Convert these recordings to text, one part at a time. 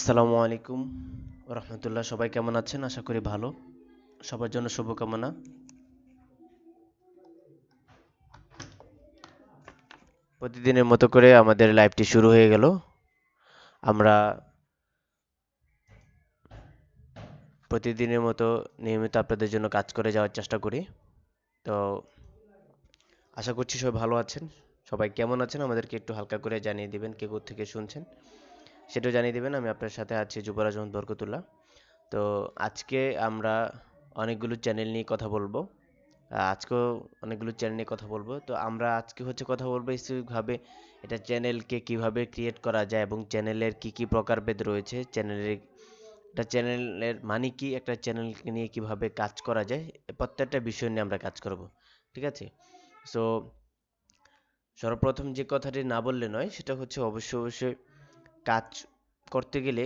আসসালামু আলাইকুম রহমতুল্লাহ সবাই কেমন আছেন? আশা করি ভালো। সবার জন্য শুভকামনা। প্রতিদিনের মতো করে আমাদের লাইভটি শুরু হয়ে গেল। আমরা প্রতিদিনের মতো নিয়মিত আপনাদের জন্য কাজ করে যাওয়ার চেষ্টা করি। তো আশা করছি সবাই ভালো আছেন। সবাই কেমন আছেন? আমাদেরকে একটু হালকা করে জানিয়ে দিবেন কে থেকে শুনছেন। সেটাও জানিয়ে দেবেন। আমি আপনার সাথে আছি যুবরাজ মোহাম্মদ বরকতুল্লাহ। তো আজকে আমরা অনেকগুলো চ্যানেল নিয়ে কথা বলব। আজকেও অনেকগুলো চ্যানেল নিয়ে কথা বলব। তো আমরা আজকে হচ্ছে কথা বলব স্পেসিফিকভাবে এটা চ্যানেলকে কীভাবে ক্রিয়েট করা যায় এবং চ্যানেলের কি কি প্রকারভেদ রয়েছে। চ্যানেলের একটা চ্যানেলের মানে কি? একটা চ্যানেলকে নিয়ে কীভাবে কাজ করা যায়? প্রত্যেকটা বিষয় নিয়ে আমরা কাজ করব। ঠিক আছে? সো সর্বপ্রথম যে কথাটি না বললে নয়, সেটা হচ্ছে অবশ্যই অবশ্যই কাজ করতে গেলে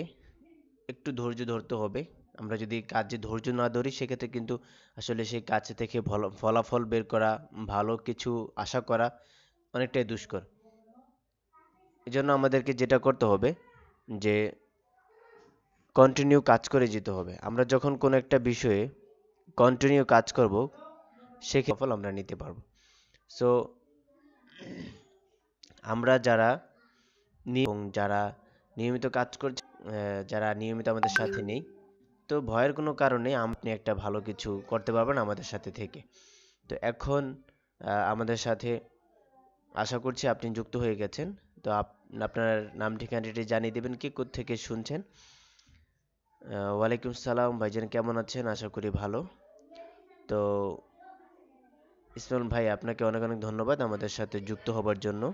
একটু ধৈর্য ধরতে হবে। আমরা যদি কাজে ধৈর্য না ধরি, সেক্ষেত্রে কিন্তু আসলে সেই কাজ থেকে ফলাফল বের করা, ভালো কিছু আশা করা অনেকটাই দুষ্কর। এই জন্য আমাদেরকে যেটা করতে হবে যে কন্টিনিউ কাজ করে যেতে হবে। আমরা যখন কোনো একটা বিষয়ে কন্টিনিউ কাজ করব, সেক্ষেত্রে ফল আমরা নিতে পারব। সো আমরা যারা এবং যারা নিয়মিত কাজ করছে যারা নিয়মিত আমাদের সাথে নেই। তো ভয়ের কোনো কারণে আপনি একটা ভালো কিছু করতে পারবেন আমাদের সাথে থেকে। তো এখন আমাদের সাথে আশা করছি আপনি যুক্ত হয়ে গেছেন। তো আপ- আপনার নাম ঠিকানাটি জানিয়ে দেবেন কি থেকে শুনছেন? ওয়ালাইকুম সালাম, ভাইজান কেমন আছেন? আশা করি ভালো। তো ইসমাইল ভাই, আপনাকে অনেক অনেক ধন্যবাদ আমাদের সাথে যুক্ত হবার জন্য।